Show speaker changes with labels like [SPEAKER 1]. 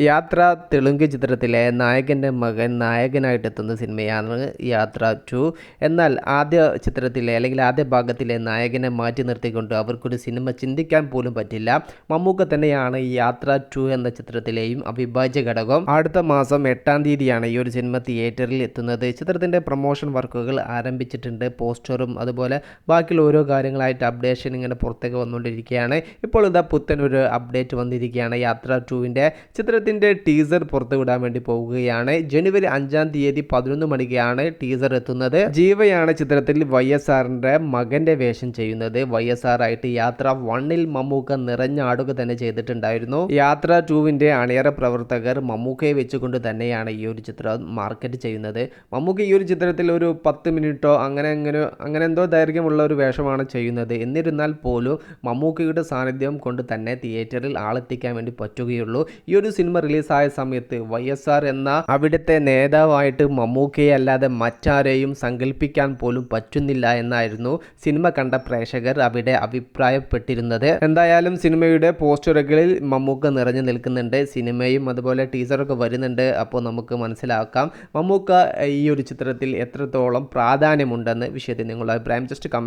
[SPEAKER 1] യാത്ര തെലുങ്ക് ചിത്രത്തിലെ നായകന്റെ മകൻ നായകനായിട്ട് എത്തുന്ന സിനിമയാണ് യാത്ര ടു. എന്നാൽ ആദ്യ ചിത്രത്തിലെ അല്ലെങ്കിൽ ആദ്യ ഭാഗത്തിലെ നായകനെ മാറ്റി നിർത്തിക്കൊണ്ട് അവർക്കൊരു സിനിമ ചിന്തിക്കാൻ പോലും പറ്റില്ല. മമ്മൂക്ക തന്നെയാണ് യാത്ര ടു എന്ന ചിത്രത്തിലെയും അവിഭാജ്യ ഘടകം. അടുത്ത മാസം എട്ടാം തീയതിയാണ് ഈ ഒരു സിനിമ തിയേറ്ററിൽ എത്തുന്നത്. ചിത്രത്തിന്റെ പ്രൊമോഷൻ വർക്കുകൾ ആരംഭിച്ചിട്ടുണ്ട്. പോസ്റ്ററും അതുപോലെ ബാക്കിയുള്ള ഓരോ കാര്യങ്ങളായിട്ട് അപ്ഡേഷൻ ഇങ്ങനെ പുറത്തേക്ക് വന്നുകൊണ്ടിരിക്കുകയാണ്. ഇപ്പോൾ ഇതാ പുത്തൻ ഒരു അപ്ഡേറ്റ് വന്നിരിക്കുകയാണ് യാത്ര ടുവിന്റെ ചിത്രത്തിന്റെ ടീസർ പുറത്തുവിടാൻ വേണ്ടി പോവുകയാണ്. ജനുവരി അഞ്ചാം തീയതി പതിനൊന്ന് മണിക്കാണ് ടീസർ എത്തുന്നത്. ജീവയാണ് ചിത്രത്തിൽ വൈ എസ് ആറിന്റെ മകന്റെ വേഷം ചെയ്യുന്നത്. വൈ എസ് ആർ ആയിട്ട് യാത്ര വണ്ണിൽ മമ്മൂക്ക നിറഞ്ഞാടുക തന്നെ ചെയ്തിട്ടുണ്ടായിരുന്നു. യാത്ര ടുവിന്റെ അണിയറ പ്രവർത്തകർ മമ്മൂക്കയെ വെച്ചുകൊണ്ട് തന്നെയാണ് ഈ ഒരു ചിത്രം മാർക്കറ്റ് ചെയ്യുന്നത്. മമ്മൂക്ക ഈ ഒരു ചിത്രത്തിൽ ഒരു പത്ത് മിനിറ്റോ അങ്ങനെ അങ്ങനെ അങ്ങനെ എന്തോ ദൈർഘ്യമുള്ള ഒരു വേഷമാണ് ചെയ്യുന്നത്. എന്നിരുന്നാൽ പോലും മമ്മൂക്കയുടെ സാന്നിധ്യം കൊണ്ട് തന്നെ തിയേറ്ററിൽ ആളെത്തിക്കാൻ വേണ്ടി പറ്റുകയുള്ളൂ. ഈ ഒരു റിലീസായ സമയത്ത് വൈ എസ് ആർ എന്ന അവിടുത്തെ നേതാവായിട്ട് മമ്മൂക്കയെ അല്ലാതെ മറ്റാരെയും സങ്കല്പിക്കാൻ പോലും പറ്റുന്നില്ല എന്നായിരുന്നു സിനിമ കണ്ട പ്രേക്ഷകർ അവിടെ അഭിപ്രായപ്പെട്ടിരുന്നത്. എന്തായാലും സിനിമയുടെ പോസ്റ്ററുകളിൽ മമ്മൂക്ക നിറഞ്ഞു നിൽക്കുന്നുണ്ട്. സിനിമയും അതുപോലെ ടീസറൊക്കെ വരുന്നുണ്ട്. അപ്പോൾ നമുക്ക് മനസ്സിലാക്കാം മമ്മൂക്ക ഈ ഒരു ചിത്രത്തിൽ എത്രത്തോളം പ്രാധാന്യമുണ്ടെന്ന് വിഷയത്തിൽ നിങ്ങളുടെ അഭിപ്രായം. Just comment